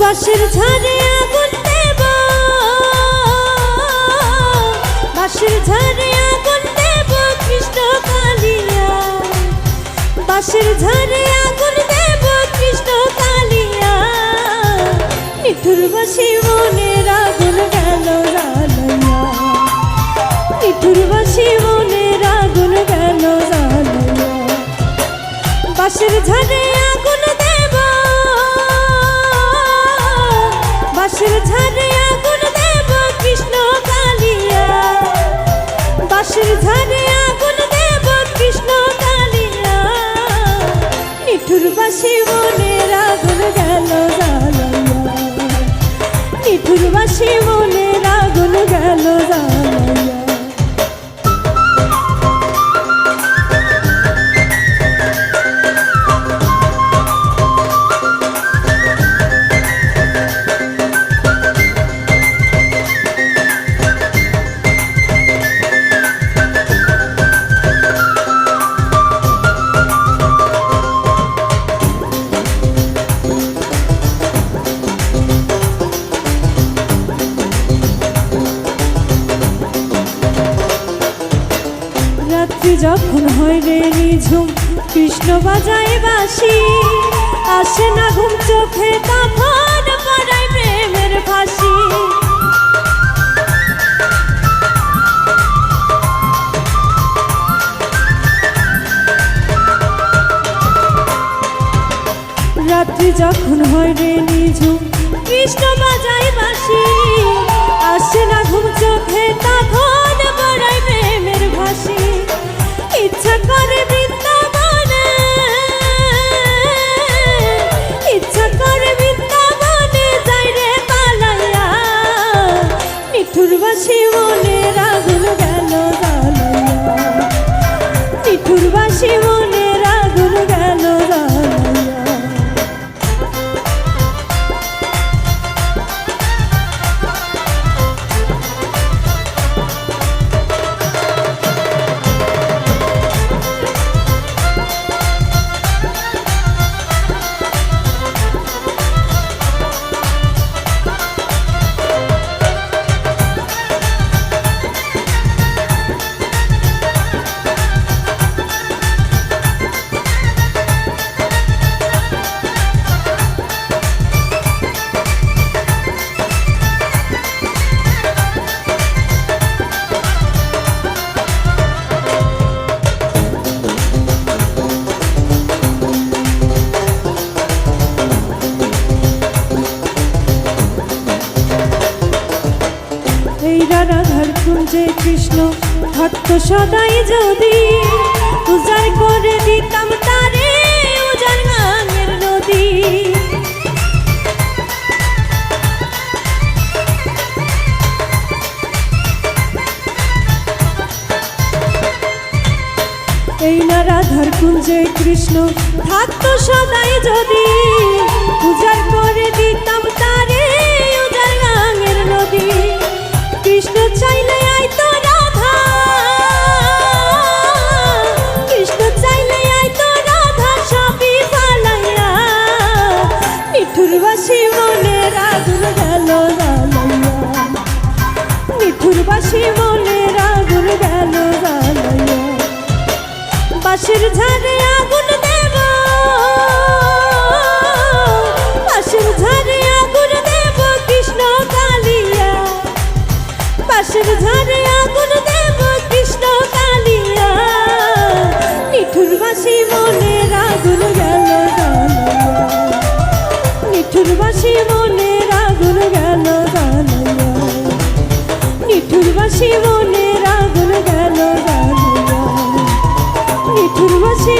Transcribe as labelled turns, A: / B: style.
A: বাঁশের ঝাড়ে আগুন দেব। বাঁশের ঝাড়ে আগুন দেব কৃষ্ণ কালিয়া। বাঁশের ঝাড়ে আগুন দেব কৃষ্ণ কালিয়া। নিঠুর বাসি মনের আগুন গেল জ্বালাইয়া নিঠুর বাসি মনের আগুন গেল জ্বালাইয়া বাঁশের ঝাড়ে আগুন বাঁশের ঝাড়ে আগুন দেব কৃষ্ণ কালিয়া। বাসুর ঝাড়ে আগুন দেব কৃষ্ণ কালিয়া। নিঠুর বাসি মনের আগুন গেল জ্বালাইয়া। নিঠুর বাসি মনের আগুন গেল জ্বালাইয়া। রাত্রি যখন হয় রে নিঝুম কৃষ্ণ বাজায় বাসি আসে না ঘুম, চোখে তখন পড়ায় প্রেমের ফাঁসি। রাত্রি যখন হয় রে নিঝুম কৃষ্ণ বাজায় বাসি আসে না ঘুম, চোখে তখন নিঠুর রাধার কুঞ্জে কৃষ্ণ থাকতো সদাই যদি উজাড় করে দিতাম তারে, উজাড় গাঙের নদী। এই না রাধার কুঞ্জে কৃষ্ণ থাকতো সদাই যদি মিঠুর মনে রাগুন গেল জ্বালাইয়া মিঠুর বাসি মনের আগুন গেল বাঁশের ঝাড়ে আগুন মিঠুর বাসি মনে রাগুন গেল রাগুন মিঠুর বাসি